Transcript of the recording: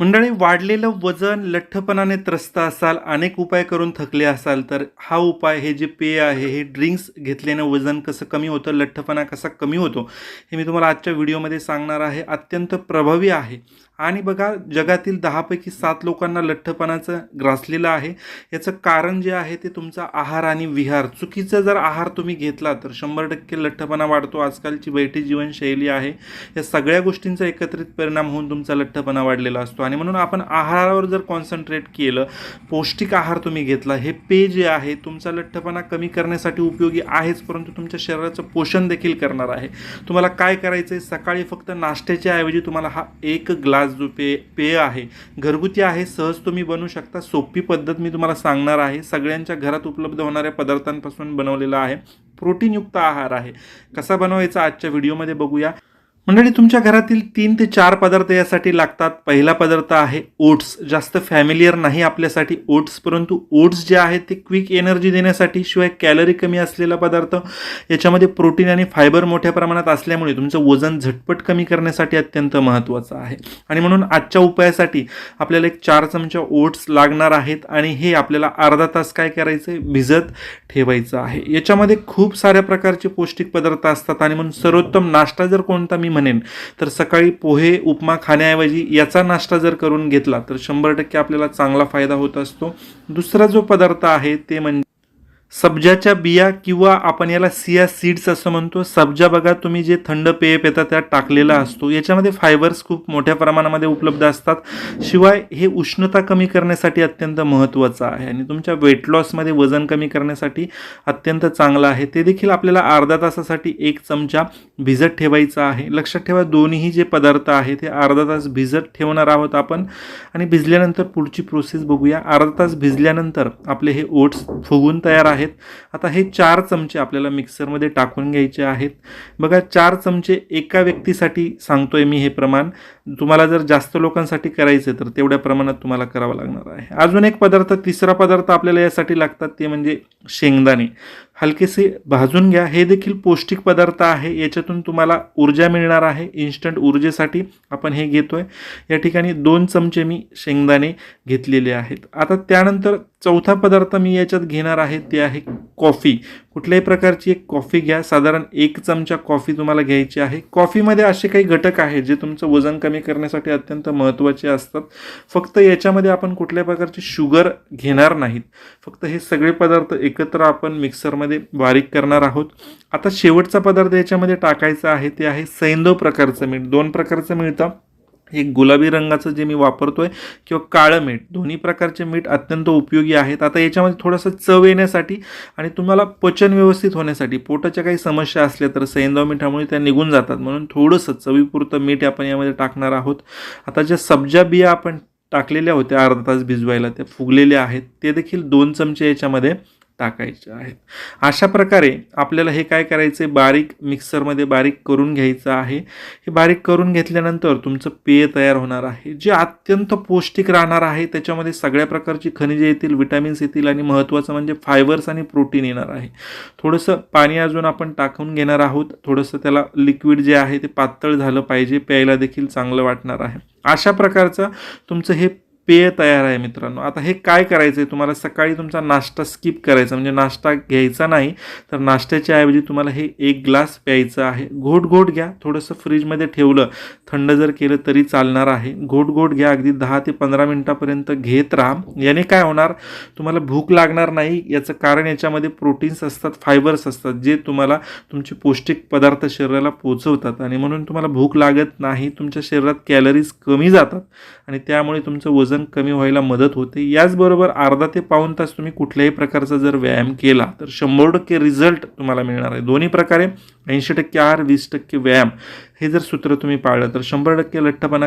मंडळी वाढलेलं वजन लठ्ठपणाने त्रस्त असाल अनेक उपाय करून थकले असाल तर हा उपाय हे जे पेय आहे हे ड्रिंक्स घेतल्याने वजन कसं कमी होतं लठ्ठपणा कसा कमी होतो हे मी तुम्हाला आजच्या व्हिडिओमध्ये सांगणार आहे. अत्यंत प्रभावी आहे. आणि बघा जगातील दहापैकी सात लोकांना लठ्ठपणाचं ग्रासलेलं आहे. याचं कारण जे आहे ते तुमचा आहार आणि विहार. चुकीचा जर आहार तुम्ही घेतला तर शंभर टक्के लठ्ठपणा वाढतो. आजकालची बैठी जीवनशैली आहे. या सगळ्या गोष्टींचा एकत्रित परिणाम होऊन तुमचा लठ्ठपणा वाढलेला असतो. आणि म्हणून आपण आहारावर जर कॉन्सन्ट्रेट केलं पौष्टिक आहार तुम्ही घेतला हे पेय जे आहे तुमचा लठ्ठपणा कमी करण्यासाठी उपयोगी आहेच परंतु तुमच्या शरीराचं पोषण देखील करणार आहे. तुम्हाला काय करायचं आहे सकाळी फक्त नाश्त्याच्या ऐवजी तुम्हाला हा एक ग्लास जो पेय पेय आहे घरगुती आहे सहज तुम्ही बनवू शकता. सोपी पद्धत मी तुम्हाला सांगणार आहे. सगळ्यांच्या घरात उपलब्ध होणाऱ्या पदार्थांपासून बनवलेला आहे. प्रोटीनयुक्त आहार आहे. कसा बनवायचा आजच्या व्हिडिओमध्ये बघूया. मंडळी तुमच्या घरातील तीन ते चार पदार्थ यासाठी लागतात. पहिला पदार्थ आहे ओट्स. जास्त फॅमिलियर नाही आपल्यासाठी ओट्स परंतु ओट्स जे आहेत ते क्विक एनर्जी देण्यासाठी शिवाय कॅलरी कमी असलेला पदार्थ. याच्यामध्ये प्रोटीन आणि फायबर मोठ्या प्रमाणात असल्यामुळे तुमचं वजन झटपट कमी करण्यासाठी अत्यंत महत्त्वाचं आहे. आणि म्हणून आजच्या उपायासाठी आपल्याला एक चार चमचा ओट्स लागणार आहेत आणि हे आपल्याला अर्धा तास काय करायचं आहे भिजत ठेवायचं आहे. याच्यामध्ये खूप साऱ्या प्रकारचे पौष्टिक पदार्थ असतात आणि म्हणून सर्वोत्तम नाश्ता जर कोणता मी म्हणेन. तर सकाळी पोहे उपमा खाण्याऐवजी याचा नाश्ता जर करून घेतला तर शंभर टक्के आपल्याला चांगला फायदा होत असतो. दुसरा जो पदार्थ आहे ते म्हणजे सब्जाच्या बिया किंवा आपण याला सिया सीड्स असं म्हणतो. सब्जा बघा तुम्ही जे थंड पेय पिता त्यात टाकलेला असतो. याच्यामध्ये फायबर्स खूप मोठ्या प्रमाणामध्ये उपलब्ध असतात. शिवाय हे उष्णता कमी करण्यासाठी अत्यंत महत्त्वाचं आहे आणि तुमच्या वेट लॉसमध्ये वजन कमी करण्यासाठी अत्यंत चांगलं आहे. ते देखील आपल्याला अर्धा तासासाठी एक चमचा भिजत ठेवायचा आहे. लक्षात ठेवा दोन्ही जे पदार्थ आहे ते अर्धा तास भिजत ठेवणार आहोत आपण. आणि भिजल्यानंतर पुढची प्रोसेस बघूया. अर्धा तास भिजल्यानंतर आपले हे ओट्स फुगून तयार आहे आहेत. आता हे चार चमचे आपल्याला मिक्सरमध्ये टाकून घ्यायचे आहेत. बघा चार चमचे एका व्यक्तीसाठी सांगतोय मी हे प्रमाण. तुम्हाला जर जास्त लोकांसाठी करायचं तर तेवढ्या प्रमाणात तुम्हाला करावं लागणार आहे. अजून एक पदार्थ तिसरा पदार्थ आपल्याला यासाठी लागतात ते म्हणजे शेंगदाणे. हलकेसे भाजून घ्या. हे देखील पौष्टिक पदार्थ आहे. याच्यातून तुम्हाला ऊर्जा मिळणार आहे. इन्स्टंट ऊर्जेसाठी आपण हे घेतो आहे या ठिकाणी दोन चमचे मी शेंगदाणे घेतलेले आहेत. आता त्यानंतर चौथा पदार्थ मी याच्यात घेणार आहे. ते आहे कॉफी. कुठल्याही प्रकारची एक कॉफी घ्या. साधारण एक चमचा कॉफी तुम्हाला घ्यायची आहे. कॉफीमध्ये असे काही घटक आहेत जे तुमचं वजन कमी करण्यासाठी अत्यंत महत्त्वाचे असतात. फक्त याच्यामध्ये आपण कुठल्या प्रकारची शुगर घेणार नाहीत. फक्त हे सगळे पदार्थ एकत्र आपण मिक्सरमध्ये बारीक करणार आहोत. आता शेवटचा पदार्थ याच्यामध्ये टाकायचा आहे. ते आहे सैंदव प्रकारचं मीठ. दोन प्रकारचं मिळतं. एक गुलाबी रंगाचं जे मी वापरतो आहे किंवा काळं मीठ दोन्ही प्रकारचे मीठ अत्यंत उपयोगी आहेत. आता याच्यामध्ये थोडंसं चव येण्यासाठी आणि तुम्हाला पचन व्यवस्थित होण्यासाठी पोटाच्या काही समस्या असल्या तर सैंदव मिठामुळे त्या निघून जातात. म्हणून थोडंसं चवीपुरतं मीठ आपण यामध्ये टाकणार आहोत. आता ज्या सब्जा बिया आपण टाकलेल्या होत्या अर्धा तास भिजवायला त्या फुगलेल्या आहेत. ते देखील दोन चमचे याच्यामध्ये टाकायचे आहेत. अशा प्रकारे आपल्याला हे काय करायचं आहे बारीक मिक्सरमध्ये बारीक करून घ्यायचं आहे. हे बारीक करून घेतल्यानंतर तुमचं पेय तयार होणार आहे. जे अत्यंत पौष्टिक राहणार आहे त्याच्यामध्ये सगळ्या प्रकारची खनिजे येतील विटॅमिन्स येतील आणि महत्त्वाचं म्हणजे फायबर्स आणि प्रोटीन येणार आहे. थोडंसं पाणी अजून आपण टाकून घेणार आहोत. थोडंसं त्याला लिक्विड जे आहे ते पातळ झालं पाहिजे प्यायला देखील चांगलं वाटणार आहे. अशा प्रकारचं तुमचं हे पेय तयार आहे मित्रांनो. आता हे काय करायचं आहे तुम्हाला सकाळी तुमचा नाश्ता स्किप करायचा. म्हणजे नाश्ता घ्यायचा नाही तर नाश्त्याच्या ऐवजी तुम्हाला हे एक ग्लास प्यायचं आहे. घोट घोट घ्या. थोडंसं फ्रीजमध्ये ठेवलं थंड जर केलं तरी चालणार आहे. घोट घोट घ्या. अगदी दहा ते पंधरा मिनटापर्यंत घेत राहा. याने काय होणार? तुम्हाला भूक लागणार नाही. याचं कारण याच्यामध्ये प्रोटीन्स असतात फायबर्स असतात जे तुम्हाला तुमचे पौष्टिक पदार्थ शरीराला पोचवतात. आणि म्हणून तुम्हाला भूक लागत नाही. तुमच्या शरीरात कॅलरीज कमी जातात. आणि त्यामुळे तुमचं वजन कमी व्हायला मदत होते. याचबरोबर अर्धा ते पाऊण तास तुम्ही कुठल्याही प्रकारचा जर व्यायाम केला तर शंभर टक्के रिझल्ट तुम्हाला मिळणार आहे. दोन्ही प्रकारे ऐंशी टक्के आहार वीस टक्के व्यायाम हे जर सूत्र तुम्ही पाळलं तर शंभर टक्के लठ्ठपणा